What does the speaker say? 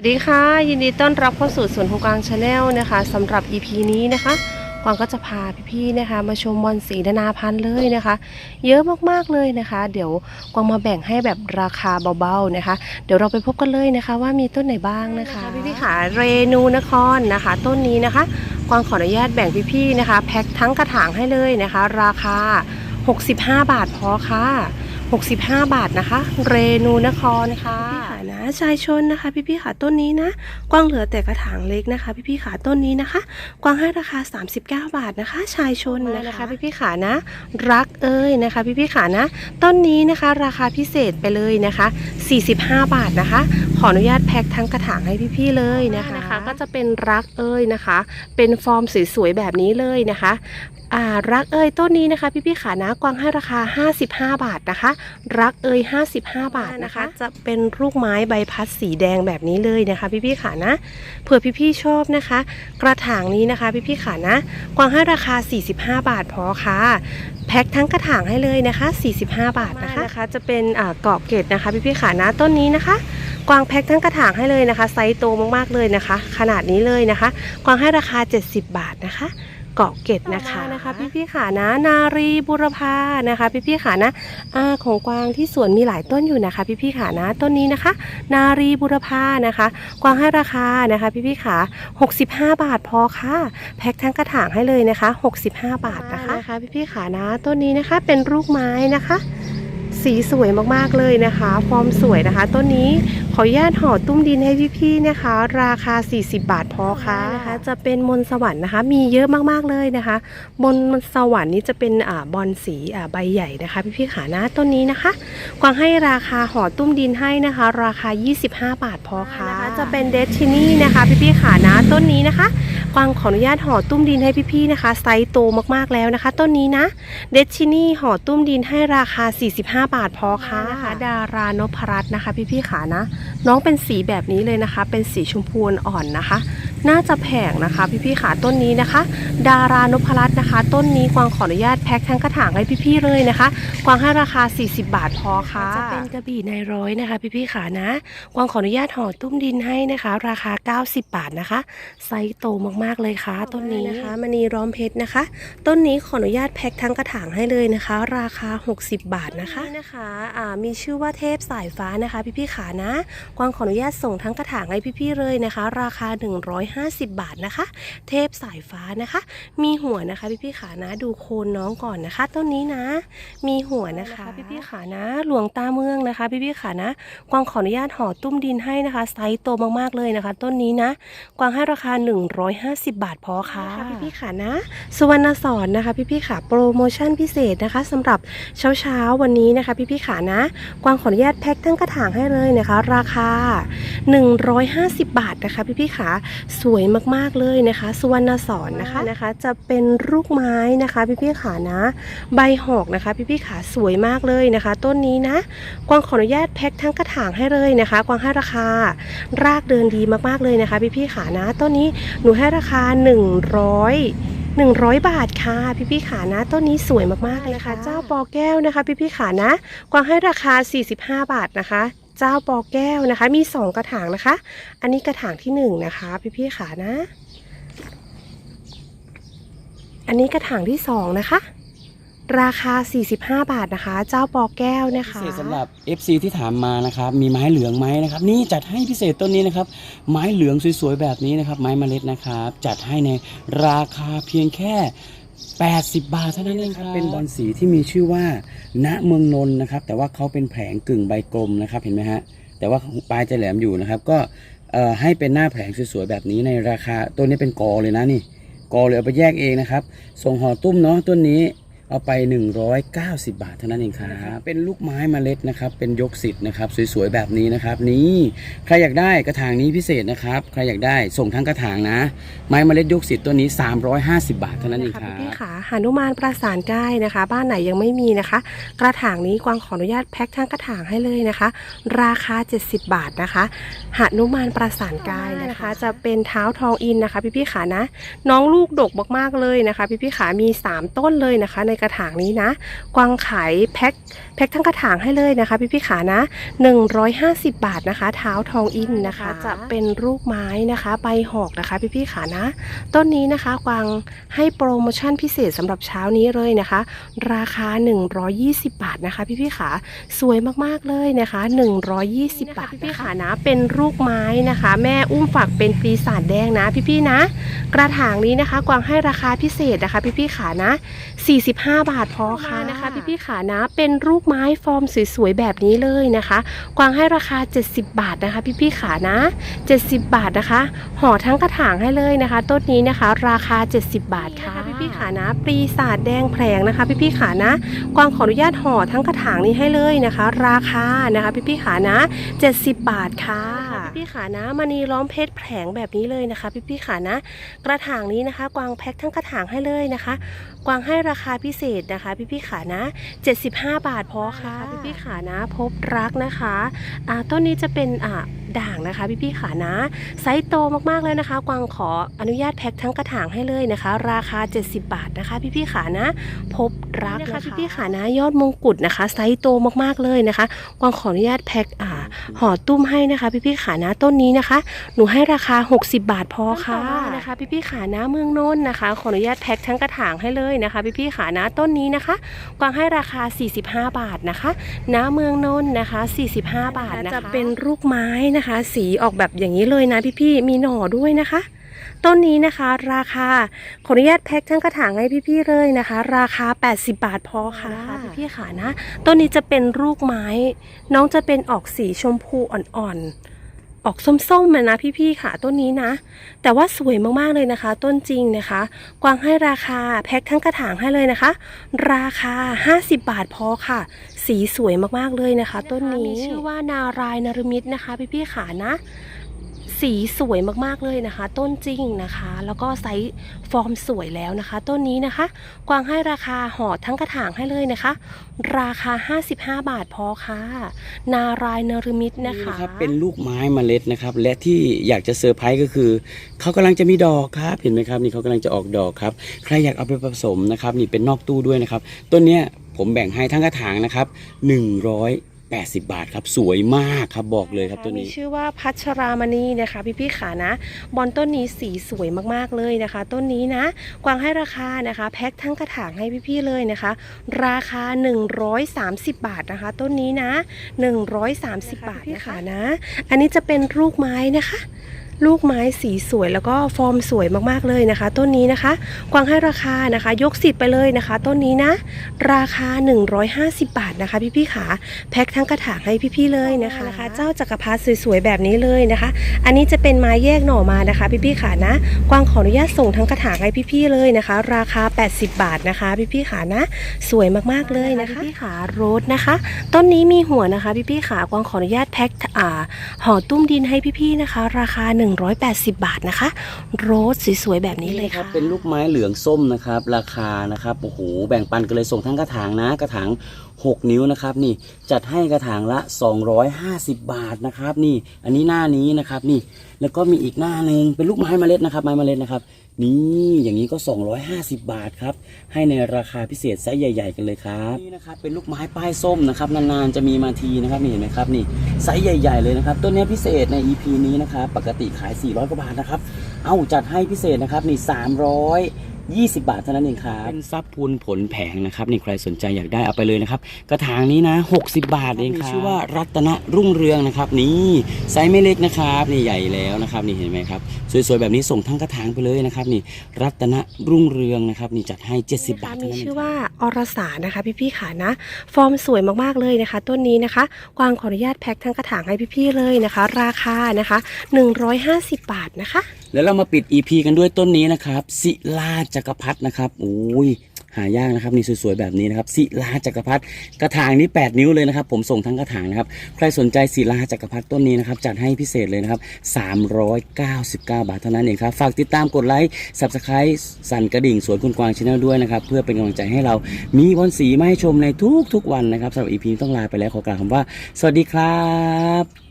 สวัสดีค่ะ ยินดีต้อนรับเข้าสู่สวนของกลางชาแนลนะคะสำหรับ EP นี้นะคะกวางก็จะพาพี่ๆนะคะ มาชมบอลสีนานาพันธุ์เลยนะคะ เยอะมากๆเลยนะคะ เดี๋ยวกวางมาแบ่งให้แบบราคาเบาๆนะคะ เดี๋ยวเราไปพบกันเลยนะคะ ว่ามีต้นไหนบ้างนะคะพี่ๆค่ะเรนูนครนะคะ ต้นนี้นะคะ กวางขออนุญาตแบ่งพี่ๆนะคะ แพ็คทั้งกระถางให้เลยนะคะ ราคา 65 บาทพอค่ะ 65 บาทนะคะ เรนูนครค่ะพี่ขานะชายชนนะคะ พี่พี่ขาต้นนี้นะ กวางเหลือแต่กระถางเล็กนะคะ พี่พี่ขาต้นนี้นะคะ กวางให้ราคา 39 บาทนะคะ ชายชนนะคะ พี่พี่ขานะ รักเอ้ยนะคะ พี่พี่ขานะ ต้นนี้นะคะ ราคาพิเศษไปเลยนะคะ 45 บาทนะคะ ขออนุญาตแพ็คทั้งกระถางให้พี่ๆเลยนะคะนะคะ ก็จะเป็นรักเอ้ยนะคะ เป็นฟอร์มสวยๆแบบนี้เลยนะคะ อ่ารักเอยต้นนี้นะคะพี่พี่ๆขานะกวางให้ราคา 55 บาทนะคะ รักเอย55 บาทนะคะ จะเป็นลูกไม้ใบพัดสีแดงแบบนี้เลยนะคะ พี่พี่ๆขานะเผื่อพี่พี่ๆชอบนะคะ กระถางนี้นะคะ พี่พี่ๆขานะกวางให้ราคา 45 บาทพอค่ะแพ็คทั้งกระถางให้เลยนะคะ 45 บาทนะคะนะคะ จะเป็นเกาะเกตนะคะพี่พี่ๆขานะต้นนี้นะคะ กวางแพ็คทั้งกระถางให้เลยนะคะ ไซส์โตมากๆเลยนะคะ ขนาดนี้เลยนะคะ กวางให้ราคา 70 บาทนะคะ เกาะเกตนะคะนะคะพี่พี่ๆขานะ นารีบุรพานะคะ พี่พี่ๆขานะอาของกวางที่สวนมีหลายต้นอยู่นะคะ พี่พี่ๆขานะต้นนี้นะคะ นารีบุรพานะคะ กวางให้ราคานะคะ พี่พี่ๆขา65 บาทพอค่ะ แพ็คทั้งกระถางให้เลยนะคะ 65 บาทนะคะนะคะ พี่พี่ๆขานะต้นนี้นะคะเป็นลูกไม้นะคะ สีสวยมากๆเลยนะคะ ฟอร์มสวยนะคะ ต้นนี้ขออนุญาตห่อตุ้มดินให้พี่ๆนะคะ ราคา 40 บาทพอค่ะนะคะ จะเป็นมนต์สวรรค์นะคะ มีเยอะมากๆเลยนะคะมนต์สวรรค์นี้จะเป็นอ่าบอลสีอ่าใบใหญ่นะคะ พี่ๆขานะต้นนี้นะคะกวางให้ราคาห่อตุ้มดินให้นะคะ ราคา 25 บาทพอค่ะนะคะ จะเป็นเดทชินี่นะคะ พี่ๆขานะต้นนี้นะคะ กวางขออนุญาตห่อตุ้มดินให้พี่ๆนะคะ ไซส์โตมากๆแล้วนะคะ ต้นนี้นะ เดชชินี่ห่อตุ้มดินให้ราคา 45 บาทพอค่ะนะคะดารานพรัตน์นะคะ พี่ๆขานะ น้องเป็นสีแบบนี้เลยนะคะ เป็นสีชมพูอ่อนๆนะคะ น่าจะแพงนะคะ พี่ๆขาต้นนี้นะคะ ดารานพรัตน์นะคะ ต้นนี้กวางขออนุญาตแพ็คทั้งกระถางให้พี่ๆเลยนะคะ กวางให้ราคา 40 บาทพอค่ะจะเป็นกระบี่ในร้อยนะคะ พี่ๆขานะ กวางขออนุญาตห่อตุ้มดินให้นะคะ ราคา 90 บาทนะคะ ไซส์โตมากๆเลยค่ะ ต้นนี้นะคะมณีร้อมเพชรนะคะ ต้นนี้ขออนุญาตแพ็คทั้งกระถางให้เลยนะคะ ราคา 60 บาทนะคะนี่นะคะอ่ามีชื่อว่าเทพสายฟ้านะคะ พี่ๆขานะ กวางขออนุญาตส่งทั้งกระถางให้พี่ๆเลยนะคะ ราคา150 บาทนะคะ เทพสายฟ้านะคะ มีหัวนะคะพี่ๆขานะดูโคนน้องก่อนนะคะ ต้นนี้นะ มีหัวนะคะพี่ๆขานะ หลวงตาเมืองนะคะ พี่ๆขานะ กวางขออนุญาตห่อตุ้มดินให้นะคะไซส์โตมากๆเลยนะคะ ต้นนี้นะ กวางให้ราคา 150 บาทพอค่ะพี่พี่ๆขานะ สุวรรณสอนนะคะพี่พี่ๆขาโปรโมชั่นพิเศษนะคะสำหรับเช้าเช้าๆวันนี้นะคะ พี่พี่ๆขานะ กวางขออนุญาตแพ็คทั้งกระถางให้เลยนะคะ ราคา 150 บาทนะคะ พี่พี่ๆขาสวยมากๆเลยนะคะสุวรรณสอนนะคะนะคะ จะเป็นลูกไม้นะคะพี่พี่ๆขานะ ใบหอกนะคะพี่พี่ๆขาสวยมากเลยนะคะ ต้นนี้นะ กวางขออนุญาตแพ็คทั้งกระถางให้เลยนะคะ กวางให้ราคา รากเดินดีมากๆเลยนะคะ พี่พี่ๆขานะ ต้นนี้หนูให้ราคา 100 100 บาทค่ะ พี่พี่ๆขานะต้นนี้สวยมากๆเลยค่ะ เจ้าปอแก้วนะคะ พี่พี่ๆขานะ กวางให้ราคา 45 บาทนะคะ เจ้าปอแก้วนะคะ มี2กระถางนะคะ อันนี้กระถางที่1นะคะพี่พี่ๆขานะ อันนี้กระถางที่2นะคะ ราคา 45 บาทนะคะ เจ้าปอแก้วนะพิคะเศษสำหรับ FC ที่ถามมานะครับมีไม้เหลืองไหมนะครับ นี่จัดให้พิเศษต้นนี้นะครับ ไม้เหลืองสวยๆแบบนี้นะครับ ไม้เมล็ดนะครับ จัดให้ในราคาเพียงแค่ 80 บาทเท่านั้นเองครับเป็นบอลสีที่มีชื่อว่า ณเมืองนนท์นะครับ แต่ว่าเขาเป็นแผงกึ่งใบกลมนะครับ เห็นไหมฮะ แต่ว่าปลายจะแหลมอยู่นะครับ ก็เอ่อให้เป็นหน้าแผงสวยๆแบบนี้ในราคาตัวนี้เป็นกอเลยนะนี่ กอเลยเอาไปแยกเองนะครับ ส่งห่อตุ้มเนาะต้นนี้ เอาไป 190 บาทเท่านั้นเองครับเป็นลูกไม้เมล็ดนะครับ เป็นยกสิทธิ์นะครับ สวยๆแบบนี้นะครับ นี่ใครอยากได้กระถางนี้พิเศษนะครับ ใครอยากได้ส่งทั้งกระถางนะ ไม้เมล็ดยกสิทธิ์ตัวนี้ 350 บาทเท่านั้นเองค่ะครับพี่ๆขาหานุมานประสานได้นะคะ บ้านไหนยังไม่มีนะคะ กระถางนี้กวางขออนุญาตแพ็คทั้งกระถางให้เลยนะคะ ราคา 70 บาทนะคะหานุมานประสานกายนะคะ จะเป็นเท้าทองอินนะคะ พี่ๆขานะ น้องลูกดกมากๆเลยนะคะ พี่ๆขามี 3 ต้นเลยนะคะ ในกระถางนี้นะ กวางขายแพ็คแพ็คทั้งกระถางให้เลยนะคะ พี่พี่ๆขานะ 150 บาทนะคะ เท้าทองอินนะคะ จะเป็นรูปไม้นะคะใบหอกนะคะ พี่พี่ๆขานะ ต้นนี้นะคะกวางให้โปรโมชั่นพิเศษสำหรับเช้านี้เลยนะคะ ราคา 120 บาทนะคะ พี่พี่ๆขาสวยมากๆเลยนะคะ 120 บาทพี่พี่ๆขานะเป็นรูปไม้นะคะ แม่อุ้มฝักเป็นปีศาจแดงนะ พี่พี่ๆนะ กระถางนี้นะคะ กวางให้ราคาพิเศษนะคะ พี่พี่ๆขานะ 45 บาทพอค่ะนะคะ พี่พี่ๆขานะเป็นรูปไม้ฟอร์มสวยๆแบบนี้เลยนะคะ กวางให้ราคา 70 บาทนะคะ พี่พี่ๆขานะ 70 บาทนะคะห่อทั้งกระถางให้เลยนะคะ ต้นนี้นะคะ ราคา 70 บาทค่ะพี่พี่ๆขานะปีศาจแดงแผลงนะคะพี่พี่ๆขานะกวางขออนุญาตห่อทั้งกระถางนี้ให้เลยนะคะ ราคานะคะพี่พี่ๆขานะ 70 บาทค่ะพี่พี่ๆขานะมณีล้อมเพชรแผลงแบบนี้เลยนะคะพี่พี่ๆขานะ กระถางนี้นะคะ กวางแพ็คทั้งกระถางให้เลยนะคะ กวางให้ราคาพิเศษนะคะ พี่พี่ๆขานะ 75 บาทพอค่ะ พี่พี่ๆขานะ พบรักนะคะอ่าต้นนี้จะเป็นอ่าด่างนะคะพี่พี่ๆขานะ ไซส์โตมากๆเลยนะคะ กวางขออนุญาตแพ็คทั้งกระถางให้เลยนะคะ ราคา 70 บาทนะคะพี่พี่ๆขานะ พบรักนะคะพี่พี่ๆขานะ ยอดมงกุฎนะคะ ไซส์โตมากๆเลยนะคะกวางขออนุญาตแพ็คอ่าห่อตุ้มให้นะคะ พี่พี่ๆขานะต้นนี้นะคะ หนูให้ราคา 60 บาทพอค่ะนะคะ พี่พี่ๆขานะเมืองนนท์นะคะ ขออนุญาตแพ็คทั้งกระถางให้เลยนะคะ พี่พี่ๆขานะต้นนี้นะคะ กวางให้ราคา 45 บาทนะคะณเมืองนนท์นะคะ 45 บาทนะคะจะเป็นลูกไม้นะคะ สีออกแบบอย่างนี้เลยนะพี่พี่ๆมีหน่อด้วยนะคะ ต้นนี้นะคะราคาขออนุญาตแพ็คทั้งกระถางให้พี่ๆเลยนะคะ ราคา 80 บาทพอค่ะพี่พี่ๆขานะต้นนี้จะเป็นลูกไม้ น้องจะเป็นออกสีชมพูอ่อนๆ ออกส้มๆมานะพี่ๆค่ะต้นนี้นะ แต่ว่าสวยมากๆเลยนะคะ ต้นจริงนะคะ กวางให้ราคาแพ็คทั้งกระถางให้เลยนะคะ ราคา 50 บาทพอค่ะ สีสวยมากๆเลยนะคะ ต้นนี้มีชื่อว่านารายณ์นรมิตนะคะ พี่ๆขานะ สีสวยมากๆเลยนะคะ ต้นจริงนะคะ แล้วก็ไซส์ฟอร์มสวยแล้วนะคะ ต้นนี้นะคะ กวางให้ราคาห่อทั้งกระถางให้เลยนะคะ ราคา 55 บาทพอค่ะ นารายณ์นรมิตนะคะครับเป็นลูกไม้เมล็ดนะครับ และที่อยากจะเซอร์ไพรส์ก็คือเขากำลังจะมีดอกครับเห็นไหมครับนี่เขากำลังจะออกดอกครับใครอยากเอาไปผสมนะครับนี่เป็นนอกตู้ด้วยนะครับต้นเนี้ยผมแบ่งให้ทั้งกระถางนะครับ 180 บาทครับสวยมากครับบอกเลยครับต้นนี้มีชื่อว่าพัชรามณีนะคะพี่พี่ๆขานะบอลต้นนี้สีสวยมากๆเลยนะคะ ต้นนี้นะ กวางให้ราคานะคะ แพ็คทั้งกระถางให้พี่ๆเลยนะคะ ราคา 130 บาทนะคะ ต้นนี้นะ 130 บาทนะคะนะ อันนี้จะเป็นลูกไม้นะคะ ลูกไม้สีสวยแล้วก็ฟอร์มสวยมากๆเลยนะคะ ต้นนี้นะคะ กวางให้ราคานะคะ ยกสิทธิ์ไปเลยนะคะ ต้นนี้นะ ราคา 150 บาทนะคะ พี่ๆขาแพ็คทั้งกระถางให้พี่ๆเลยนะคะนะคะ เจ้าจักรพรรดิสวยๆแบบนี้เลยนะคะ อันนี้จะเป็นไม้แยกหน่อมานะคะ พี่ๆขานะ กวางขออนุญาตส่งทั้งกระถางให้พี่ๆเลยนะคะ ราคา 80 บาทนะคะ พี่ๆขานะ สวยมากๆเลยนะคะพี่ๆขาโรสนะคะ ต้นนี้มีหัวนะคะ พี่ๆขากวางขออนุญาตแพ็คอ่าห่อตุ้มดินให้พี่ๆนะคะ ราคา180 บาทนะคะ โรสสวยๆแบบนี้เลยครัค่ะบเป็นลูกไม้เหลืองส้มนะครับ ราคานะครับโอ้โหแบ่งปันกันเลยส่งทั้งกระถางนะกระถาง 6 นิ้วนะครับนี่จัดให้กระถางละ 250 บาทนะครับนี่อันนี้หน้านี้นะครับนี่แล้วก็มีอีกหน้าหนึ่งเป็นลูกไม้เมล็ดนะครับไม้เมล็ดนะครับนี่อย่างนี้ก็ 250 บาทครับให้ในราคาพิเศษไซส์ใหญ่ ๆ กันเลยครับนี่นะครับเป็นลูกไม้ป้ายส้มนะครับนานๆจะมีมาทีนะครับนี่เห็นไหมครับนี่ไซส์ใหญ่ ๆ เลยนะครับต้นนี้พิเศษใน EP นี้นะครับปกติขาย 400กว่าบาทนะครับ เอาจัดให้พิเศษนะครับนี่ 320 บาทเท่านั้นเองครับ เป็นซับพูนผลแผงนะครับนี่ใครสนใจอยากได้เอาไปเลยนะครับ กระถางนี้นะ 60 บาทเองครับมีชื่อว่ารัตนรุ่งเรืองนะครับนี่ไซส์ไม่เล็กนะครับนี่ใหญ่แล้วนะครับนี่เห็นไหมครับสวยๆแบบนี้ส่งทั้งกระถางไปเลยนะครับนี่รัตนรุ่งเรืองนะครับนี่จัดให้ 70 บาทเท่ามีนั้นเองชื่อครับว่าอรสานะคะพี่ๆขานะ ฟอร์มสวยมากๆเลยนะคะ ต้นนี้นะคะกวางขออนุญาตแพ็คทั้งกระถางให้พี่ๆเลยนะคะ ราคานะคะ 150 บาทนะคะ แล้วเรามาปิด EP กันด้วยต้นนี้นะครับศิลาจัักรพรรดินะครับโอ้ยหายากนะครับนี่สวยๆแบบนี้นะครับศิลาจักรพรรดิกระถางนี้ 8 นิ้วเลยนะครับ ผมส่งทั้งกระถางนะครับใครสนใจศิลาจักรพรรดิต้นนี้นะครับจัดให้พิเศษเลยนะครับ399 บาทเท่านั้นเองครับฝากติดตามกดไลค์ Subscribe สั่นกระดิ่งสวนคุณกวางชาแนลด้วยนะครับเพื่อเป็นกำลังใจให้เรามีบอลสีมาให้ชมในทุกๆวันนะครับสำหรับ EP นี้ต้องลาไปแล้วขอกล่าวคำว่า สวัสดีครับ